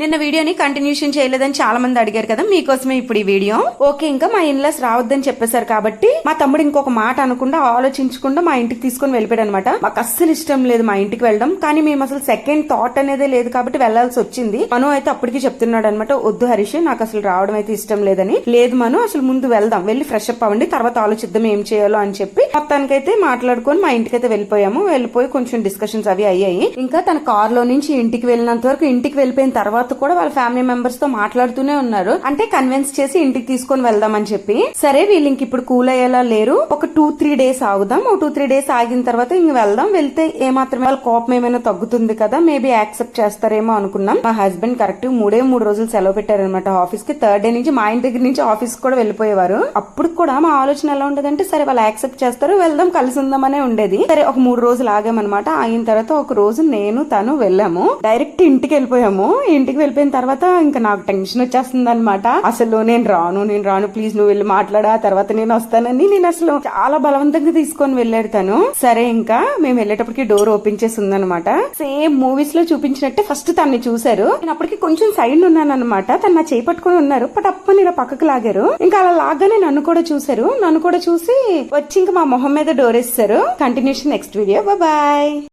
నిన్న వీడియోని కంటిన్యూషన్ చేయలేదని చాలా మంది అడిగారు కదా మీకోసమే ఇప్పుడు ఈ వీడియో. ఓకే ఇంకా మా ఇన్లాస్ రావద్దని చెప్పేశారు కాబట్టి మా తమ్ముడు ఇంకొక మాట అనకుండా ఆలోచించకుండా మా ఇంటికి తీసుకొని వెళ్ళిపోయాడు అనమాట మాకు అస్సలు ఇష్టం లేదు మా ఇంటికి వెళ్ళడం కానీ మేము అసలు సెకండ్ థాట్ అనేదే లేదు కాబట్టి వెళ్ళాల్సి వచ్చింది. మను అయితే అప్పటికి చెప్తున్నాడు అనమాట వద్దు హరీష్ నాకు అసలు రావడం అయితే ఇష్టం లేదని. లేదు మను అసలు ముందు వెళ్దాం వెళ్ళి ఫ్రెష్ అప్ అవ్వండి తర్వాత ఆలోచిద్దాం ఏం చేయాలో అని చెప్పి మొత్తానికైతే మాట్లాడుకొని మా ఇంటికైతే వెళ్ళిపోయాము. వెళ్ళిపోయి కొంచెం డిస్కషన్స్ అవి అయ్యాయి. ఇంకా తన కార్లో నుంచి ఇంటికి వెళ్ళినంత వరకు ఇంటికి వెళ్ళిపోయిన తర్వాత కూడా వాళ్ళ ఫ్యామిలీ మెంబర్స్తో మాట్లాడుతూనే ఉన్నారు. అంటే కన్విన్స్ చేసి ఇంటికి తీసుకొని వెళ్దామని చెప్పి. సరే వీళ్ళు ఇంక ఇప్పుడు కూల్ అయ్యేలా లేరు. ఒక టూ త్రీ డేస్ ఆగుదాం. ఒక టూ త్రీ డేస్ ఆగిన తర్వాత ఇంక వెళ్దాం. వెళ్తే ఏమాత్రం వాళ్ళ కోపం ఏమైనా తగ్గుతుంది కదా మేబీ యాక్సెప్ట్ చేస్తారేమో అనుకున్నాం. మా హస్బెండ్ కరెక్ట్ మూడే మూడు రోజులు సెలవు పెట్టారనమాట ఆఫీస్కి. థర్డ్ డే నుంచి మా ఇంటి దగ్గర నుంచి ఆఫీస్ కూడా వెళ్ళిపోయేవారు. అప్పుడు కూడా మా ఆలోచన ఎలా ఉండదంటే సరే వాళ్ళు యాక్సెప్ట్ చేస్తారు వెళ్దాం కలిసి ఉందామనే ఉండేది. సరే ఒక మూడు రోజులు ఆగామనమాట ఆగిన తర్వాత ఒక రోజు నేను తను వెళ్ళాము. డైరెక్ట్ ఇంటికి వెళ్ళిపోయాము. ఇంటికి వెళ్ళిపోయిన తర్వాత ఇంకా నాకు టెన్షన్ వచ్చేస్తుంది అనమాట అసలు నేను రాను నేను రాను ప్లీజ్ నువ్వు వెళ్ళి మాట్లాడా తర్వాత నేను వస్తానని నేను అసలు చాలా బలవంతంగా తీసుకొని వెళ్ళాడు తను. సరే ఇంకా మేము వెళ్ళేటప్పటికి డోర్ ఓపెన్ చేసి ఉందనమాట సేమ్ మూవీస్లో చూపించినట్టే ఫస్ట్ తన్ని చూశారు. నేను అప్పటికి కొంచెం సైడ్ ఉన్నాను అనమాట తను నా చేయి పట్టుకొని ఉన్నారు. బట్ అప్ప నేను పక్కకు లాగారు. ఇంకా అలా లాగానే నన్ను కూడా చూశారు. నన్ను కూడా చూసి వచ్చి ఇంకా మా మొహం మీద డోర్ ఇస్తారు కంటిన్యూషన్ నెక్స్ట్ వీడియో బాయ్